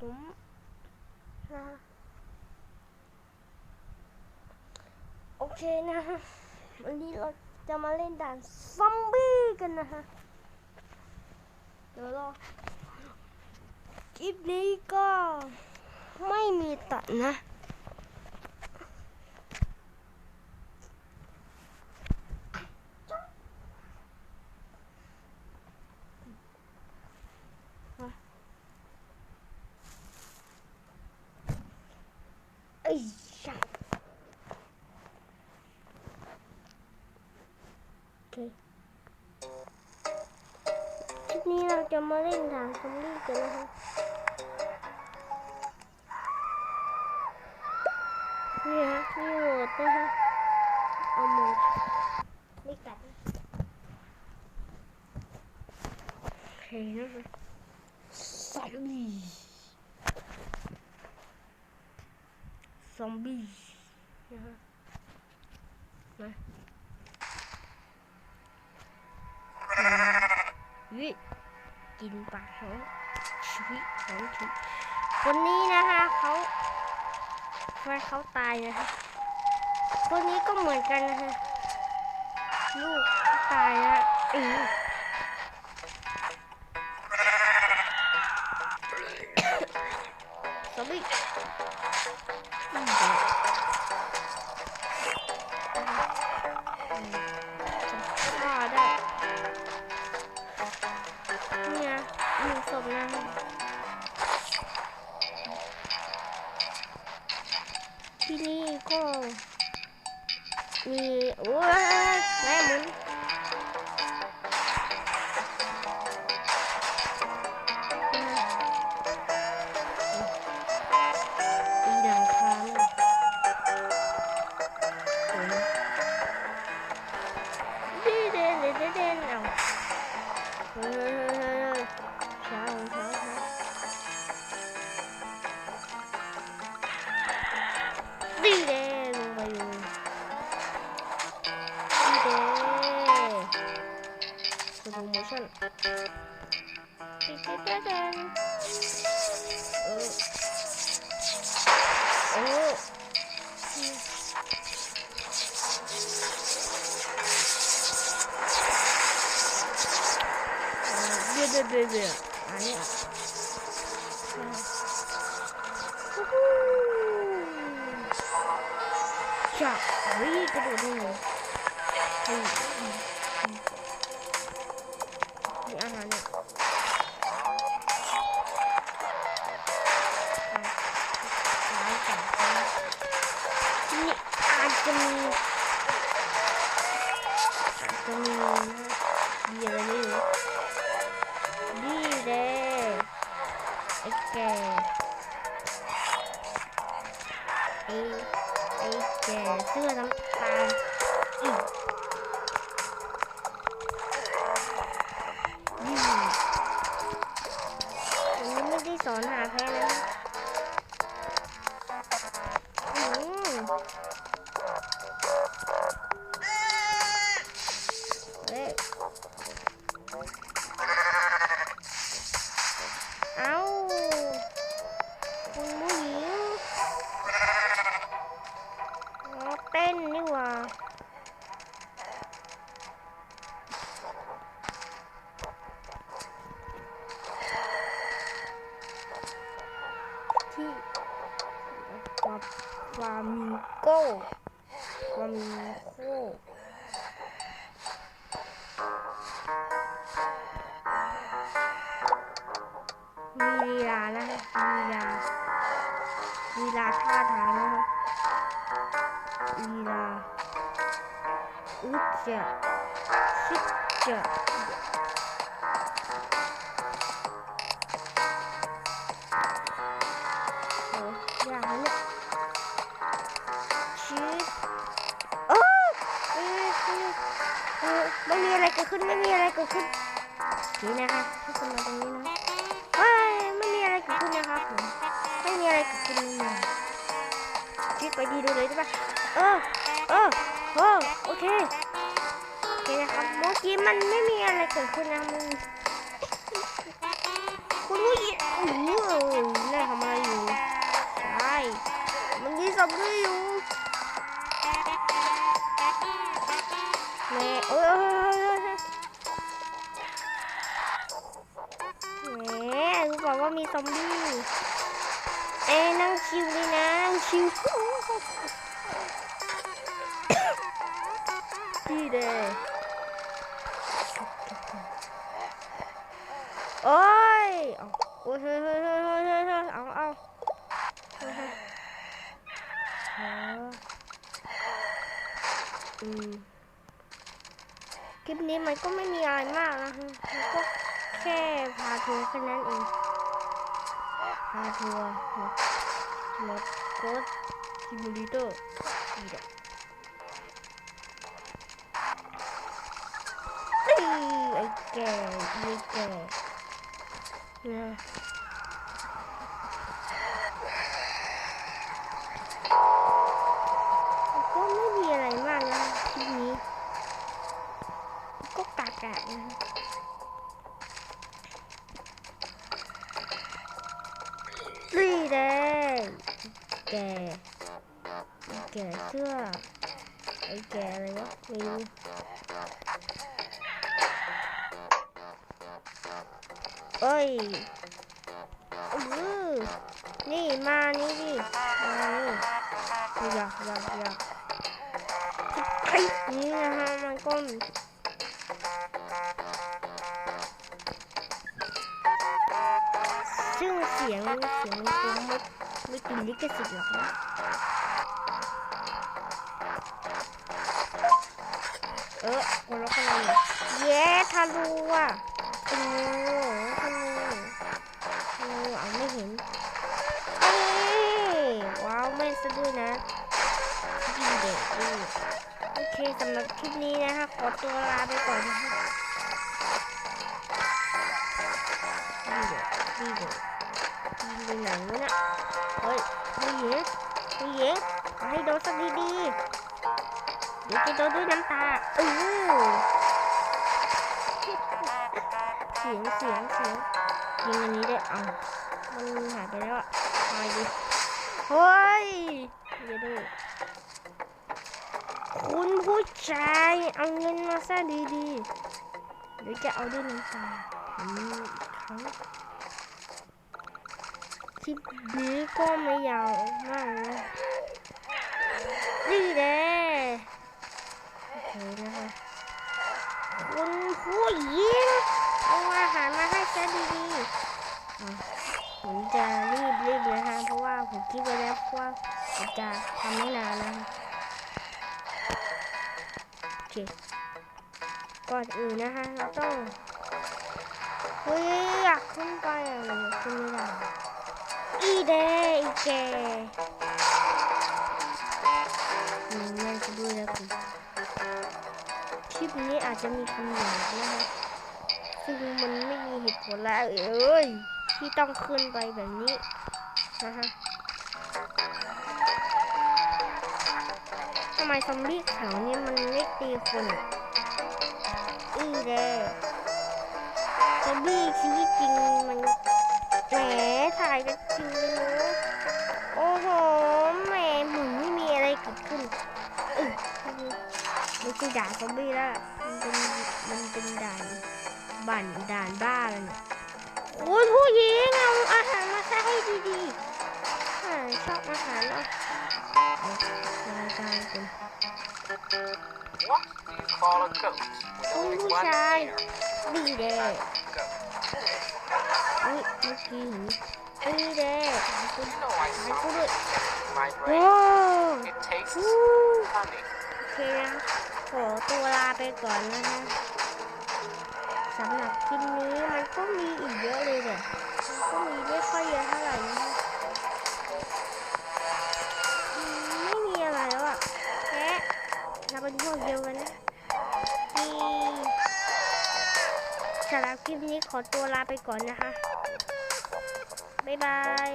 ผมนะโอเคนะฮะวันนี้เราจะมาเล่นด่านซอมบี้กันนะฮะ เดี๋ยวรอคลิปนี้ก็ไม่มีตัดนะ เคคลิปนี้เราจะมาเล่นด่านซอมบี้กันนะคะนี่ฮะนี่โหมดนะคะเอาหมดไม่กัดนะโอเคนะคะซอมบี้ซอมบี้นะฮะมา วิกินปลาท้องชีวิตของชีคนนี้นะคะเขาแฟนเขาตายนะคะคนนี้ก็เหมือนกันนะคะลูกตายนะเออซอมบี้ มีโอ้ยแม่ เดี๋ยวเดี๋ยวเดี๋ยวเดี๋ยวอันนี้อะฮู้ฮู้จ้ ที่ฟาฟามิงโก้ฟามิงโก้มีลีลานะฮะมีลาลีลาท่าทางนะฮะลีลาอึดจะชิดจะ เกิดขึ้นนี่นะคะทุกคนมาตรงนี้นะเฮ้ยไม่มีอะไรเกิดขึ้นนะครับผมไม่มีอะไรเกิดขึ้นเลยคลิกไปดีดูเลยได้ปะเออเออเออโอเคโอเคนะครับเมื่อกี้มันไม่มีอะไรเกิดขึ้นนะมึงคุณผู้หญิงโอ้โหน่ทำซอมบี้อยู่แม่เอ้ย มีซอมบี้เอ้นั่งชิวเลยนะชิวดีเด้โอ้ยเอาโอ้ยเฮ้ยเฮ้ยเฮ้ยเฮ้ยเฮ้ยเอาเอาเฮ้ยเฮ้ยเอออืมคลิปนี้มันก็ไม่มีอะไรมากนะฮะมันก็แค่พาทัวร์แค่นั้นเอง พาทัวร์รถโกดซิมูเลเตอร์นี่แหละ แก่แก่เสื้อไอ้แก่อะไรวะไม่รู้เอ้ยอือนี่มานี่ดิมานี่อยากอยากอยากไอ้นี่นะฮะมันก็ซึ่งเสียงเสียงมันคง ไม่ไม่ติดลิขสิทธิ์หรอกนะเออคนละคนเลยเย้ทะลุอะทะลุทะลุทะลุเอาไม่เห็นเอ้ว้าวไม่ซะด้ยนะยิงเด็กดิโอเคสำหรับคลิปนี้นะคะขอตัวลาไปก่อนนะคะนี่เด็กนี่เด็กยิงไปไหนวะเนี่ย เฮ้ยผู้หญิงผู้หญิงเอาให้โดนสักดีๆเดี๋ยวจะโดนด้วยน้ำตาเออเสียงเสียงเสียงยิงอันนี้ได้วยเอามันหายไปแล้วอะมาดิเฮ้ยเดี๋ยวดูคุณผู้ชายเอาเงินมาซะดีๆเดี๋ยวจะเอาด้วยน้ำตาอืมอีกครั้ง คลิปนี้ก็ไม่ยาวมากนะดีเด้โอเคนะคะคุณผู้หญิงเอาอาหารมาให้ซะดีๆผมจะรีบรีบเลยนะเพราะว่าผมคิดไว้แล้วว่าผมจะทำไม่นานนะคะโอเคก่อนอื่นนะคะเราต้องเฮ้ยอยากขึ้นไปอะหนูขึ้นไม่ได้ อีเดอีแกอืมแม่จะดูแล้วคุณคลิปนี้อาจจะมีคำหยาบนะคะซึ่งมันไม่มีเหตุผลแล้วเอ้ยที่ต้องขึ้นไปแบบนี้นะคะทำไมซอมบี้ขาวนี่มันไม่ตีคนอีเดซอมบี้ชีวิตจริงมัน แหมถ่ายกันจริงเลยเนอะโอ้โหแหมเหมือนไม่มีอะไรเกิดขึ้นเออไม่ใช่ด่านซอมบี้แล้วล่ะมันเป็นมันเป็นด่านบ้านด่านบ้าแล้วเนี่ยโอ้ยผู้หญิงเอาอาหารมาใส่ให้ดีๆอ่าชอบอาหารเนาะเอารายการกัน What do you call a goat with คุณ only ผู้ one ชาย ear? ดีเด้ Goat. อุ้ยเมื่อกี้เห็นดีเด้คุณ You know I saw กูด้วย it in my brain. Whoa. It tastes อู้ funny. โอเคนะขอตัวลาไปก่อนนะฮะสำหรับคลิปนี้มันก็มีอีกเยอะเลยเนี่ยมันก็มีไม่ค่อยเยอะเท่าไหร่นะไม่มีอะไรแล้วอะแค่เราเป็นพวกเดียวกันนะนี่สำหรับคลิปนี้ขอตัวลาไปก่อนนะคะ บ๊ายบาย